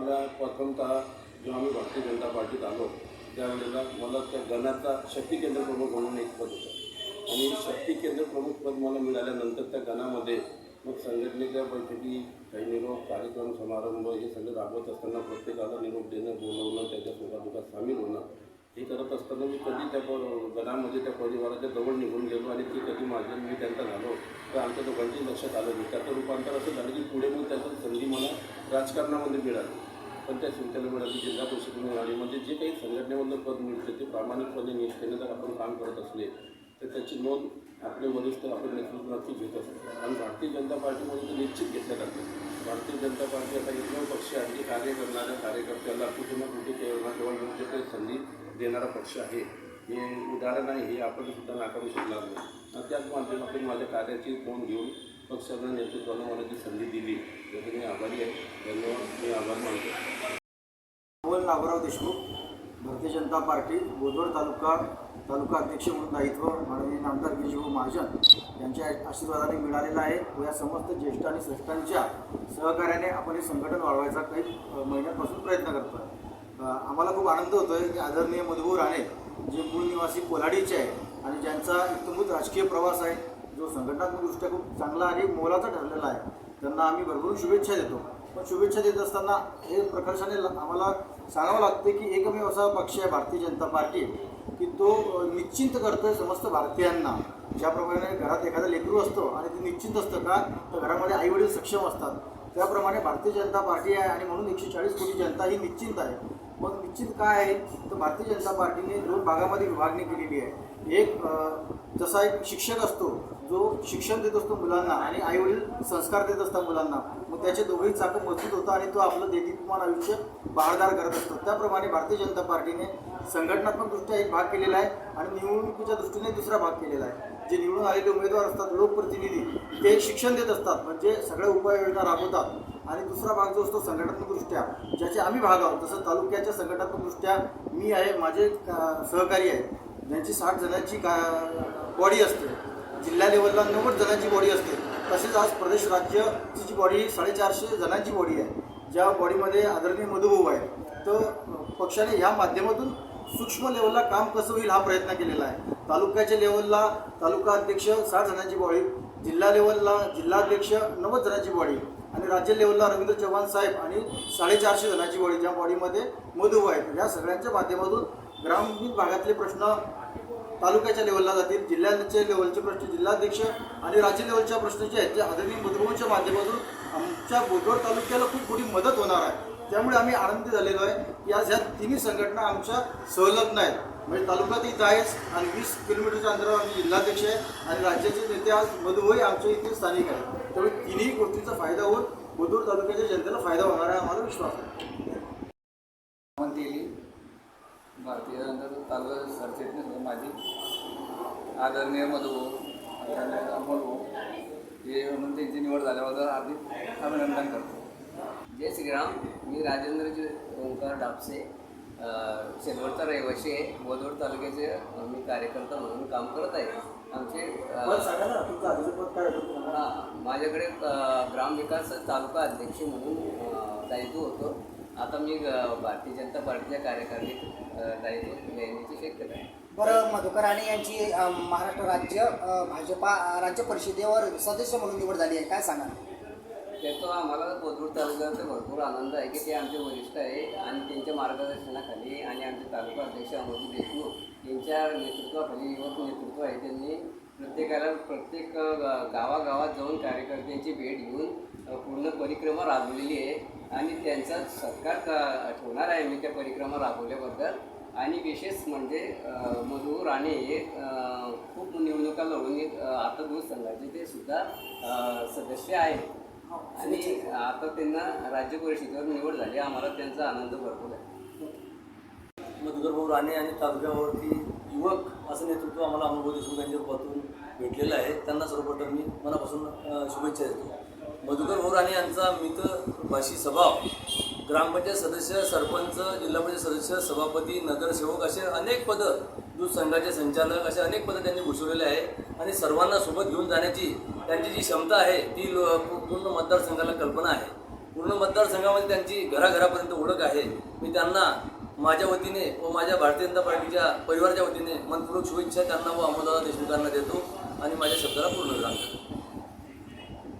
मला प्रथमतः जेव्हा आम्ही भारतीय जनता पार्टीत आलो त्यावेळेला मला त्या गणाचा शक्ती केंद्र प्रमुख म्हणून एक पद होतं. आणि शक्ती केंद्र प्रमुख पद मला मिळाल्यानंतर त्या गणामध्ये मग संघटनेच्या बैठकी काही निरोप कार्यक्रम समारंभ हे सगळं राबवत असताना प्रत्येकाला निरोप देणं बोलवणं त्याच्या सुखादुखात सामील होणं हे करत असताना मी कधी त्या प- गणामध्ये त्या परिवाराच्या जवळ निघून गेलो आणि ती कधी माझ्या मी त्यांचा झालो तर आमच्या दोघांची लक्षात आलं नाही. त्याचं रूपांतर असं झालं की पुढे मग त्याचं संधी मला राजकारणामध्ये मिळाली. पण त्या संस्थेला मिळाली जिल्हा परिषद मिळाली म्हणजे जे काही संघटनेमधलं पद मिळते ते प्रामाणिकपणे निष्ठेने जर आपण काम करत असले तर त्याची नोंद आपले वरिष्ठ आपण नेतृत्वाची घेत असतात. आणि भारतीय जनता पार्टीमध्ये ते निश्चित घेतल्या जातात. भारतीय जनता पार्टी आता एकमेव पक्ष आहे की कार्य करणाऱ्या कार्यकर्त्याला कुठे ना कुठे केव्हा केव्हा योग्य काही संधी देणारा पक्ष आहे. हे उदाहरण आहे हे आपण सुद्धा नाकारू शकणार नाही. आणि त्याच माध्यमातून माझ्या कार्याची नोंद घेऊन पक्षाला नेतृत्वानं मला जी संधी दिली. त्यासाठी मी आभारी आहे. धन्यवाद. मी आभार मानतो. नागोराव देशमुख भारतीय जनता पार्टी बोदवड तालुका तालुका अध्यक्ष म्हणून दायित्व माननीय नामदार गिरीशभाऊ महाजन यांच्या आशीर्वादाने मिळालेलं आहे व या समस्त ज्येष्ठ आणि श्रेष्ठांच्या सहकार्याने आपण हे संघटन वाढवायचा काही महिन्यापासून महिन्यांपासून प्रयत्न करतो आहे आम्हाला खूप आनंद होतो आहे की आदरणीय मधुभाऊ राणे जे मूळ निवासी कोल्हाडीचे आहे आणि ज्यांचा इतमूत राजकीय प्रवास आहे जो संघटनात्मकदृष्ट्या खूप चांगला आणि मोलाचा ठरलेला आहे त्यांना आम्ही भरभरून शुभेच्छा देतो. पण शुभेच्छा देत असताना हे प्रकर्षाने आम्हाला सांगावं लागते की एकमेव असा पक्ष आहे भारतीय जनता पार्टी की तो निश्चिंत करतो समस्त भारतीयांना. ज्याप्रमाणे घरात एखादा लेकरू असतो आणि ते निश्चिंत असतं का तर घरामध्ये आईवडील सक्षम असतात. त्याप्रमाणे भारतीय जनता पार्टी आहे आणि म्हणून एकशे चाळीस कोटी जनता ही निश्चिंत आहे. मग निश्चित काय आहे? तर भारतीय जनता पार्टीने दोन भागामध्ये विभागणी केलेली आहे. एक जसा एक शिक्षक असतो जो शिक्षण देत असतो मुलांना आणि आईवडील संस्कार देत असतात मुलांना मग त्याचे दोघेही चाकं मजबूत होतं आणि तो आपलं देदीप्यमान आयुष्य बहारदार करत असतो. त्याप्रमाणे भारतीय जनता पार्टीने संघटनात्मकदृष्ट्या एक भाग केलेला आहे आणि निवडणुकीच्या दृष्टीने दुसरा भाग केलेला आहे. जे निवडून आलेले उमेदवार असतात लोकप्रतिनिधी ते शिक्षण देत असतात म्हणजे सगळ्या उपाययोजना राबवतात. आणि दुसरा भाग जो असतो संघटनात्मकदृष्ट्या ज्याचे आम्ही भाग आहोत जसं तालुक्याच्या संघटनात्मकदृष्ट्या मी आहे माझे सहकारी आहेत. ज्यांची साठ जणांची का बॉडी असते. जिल्हा लेवलला नव्वद जणांची बॉडी असते. तसेच आज प्रदेश राज्याची जी बॉडी साडेचारशे जणांची बॉडी आहे. ज्या बॉडीमध्ये आदरणीय मधुभाऊ आहे तर पक्षाने ह्या माध्यमातून सूक्ष्म लेवलला काम कसं होईल हा प्रयत्न केलेला आहे. तालुक्याच्या लेवलला तालुका अध्यक्ष साठ जणांची बॉडी जिल्हा लेवलला जिल्हाध्यक्ष नव्वद जणांची बॉडी आणि राज्य लेवलला रवींद्र चव्हाण साहेब आणि साडेचारशे जणांची बॉडी ज्या बॉडीमध्ये मधुभाऊ आहेत. या सगळ्यांच्या माध्यमातून ग्रामीण भागातले प्रश्न तालुक्याच्या लेवलला जातील. जिल्ह्याचे लेवलचे प्रश्न जिल्हाध्यक्ष आणि राज्य लेवलच्या प्रश्न जे आहेत जे आदरणीय मधुभाऊंच्या माध्यमातून आमच्या बोदवड तालुक्याला खूप मोठी मदत होणार आहे. त्यामुळे आम्ही आनंदी झालेलो आहे की आज ह्या तिन्ही संघटना आमच्या संलग्न आहेत. म्हणजे तालुका तर इथं आहेच आणि वीस किलोमीटरच्या अंतरावर आमचे जिल्हाध्यक्ष आहे आणि राज्याचे नेते आज मधुभाई आमच्या इथे स्थानिक आहेत. त्यामुळे तिन्ही गोष्टींचा फायदा होऊन बोदवड तालुक्याच्या जनतेला फायदा होणार आहे आम्हाला विश्वास आहे. भारतीय जनता तालुका सरचिटणीस माझी आदरणीय मधू आदरणीय अमोल हे म्हणून त्यांची निवड झाल्याबद्दल हार्दिक अभिनंदन करतो. जय श्रीराम मी राजेंद्रजी ओंकार डापसे शेलवडचा रहिवासी आहे. बोदवड तालुक्याचे मी कार्यकर्ता म्हणून काम करत आहे. आमचे? हा, माझ्याकडे ग्रामविकास तालुका अध्यक्ष म्हणून दायित्व होतं. आता मी भारतीय जनता पार्टीच्या कार्यकारिणीत घेण्याची शक्यता आहे. बरं मधुकर राणे यांची महाराष्ट्र राज्य भाजपा राज्य परिषदेवर सदस्य म्हणून निवड झाली आहे. काय सांगा त्याचा आम्हाला बोदूर तालुक्याचा भरपूर आनंद आहे की ते आमचे वरिष्ठ आहे आणि त्यांच्या मार्गदर्शनाखाली आणि आमचे तालुका अध्यक्ष अमोलजी देशमुख यांच्या नेतृत्वाखाली युवक नेतृत्व आहे त्यांनी. प्रत्येकाला प्रत्येक गावागावात जाऊन कार्यकर्त्यांची भेट घेऊन पूर्ण परिक्रमा राबवलेली आहे आणि त्यांचा सत्कार क- ठेवणार आहे मी त्या परिक्रमा राबवल्याबद्दल. आणि विशेष म्हणजे मधु राणे हे खूप निवडणुका लढून आता दूध संघाचे ते सुद्धा सदस्य आहेत. आणि आता त्यांना राज्य परिषदेवर निवड झाली. आम्हाला त्यांचा आनंद भरपूर आहे. मधुकर भाऊ राणे आणि तालुक्यावरती युवक असं नेतृत्व आम्हाला अनुभव देशमुख यांच्या रूपातून भेटलेलं आहे. त्यांना सर्वप्रथम मी मनापासून शुभेच्छा देतो. मधुकर भाऊ राणे यांचा मितभाषी स्वभाव. ग्रामपंचायत सदस्य सरपंच जिल्हा परिषद सदस्य सभापती नगरसेवक असे अनेक पदं दूध संघाचे संचालक असे अनेक पदं त्यांनी भूषवलेले आहे. आणि सर्वांना सोबत घेऊन जाण्याची त्यांची जी क्षमता आहे ती लो- पूर्ण मतदारसंघाला कल्पना आहे. पूर्ण मतदारसंघामध्ये त्यांची घराघरापर्यंत ओळख आहे. मी त्यांना माझ्या वतीने व माझ्या भारतीय जनता पार्टीच्या परिवाराच्या वतीने मनपूर्वक शुभेच्छा त्यांना व अमोलदादा देशमुखांना देतो. आणि माझ्या शब्दाला पूर्ण विराम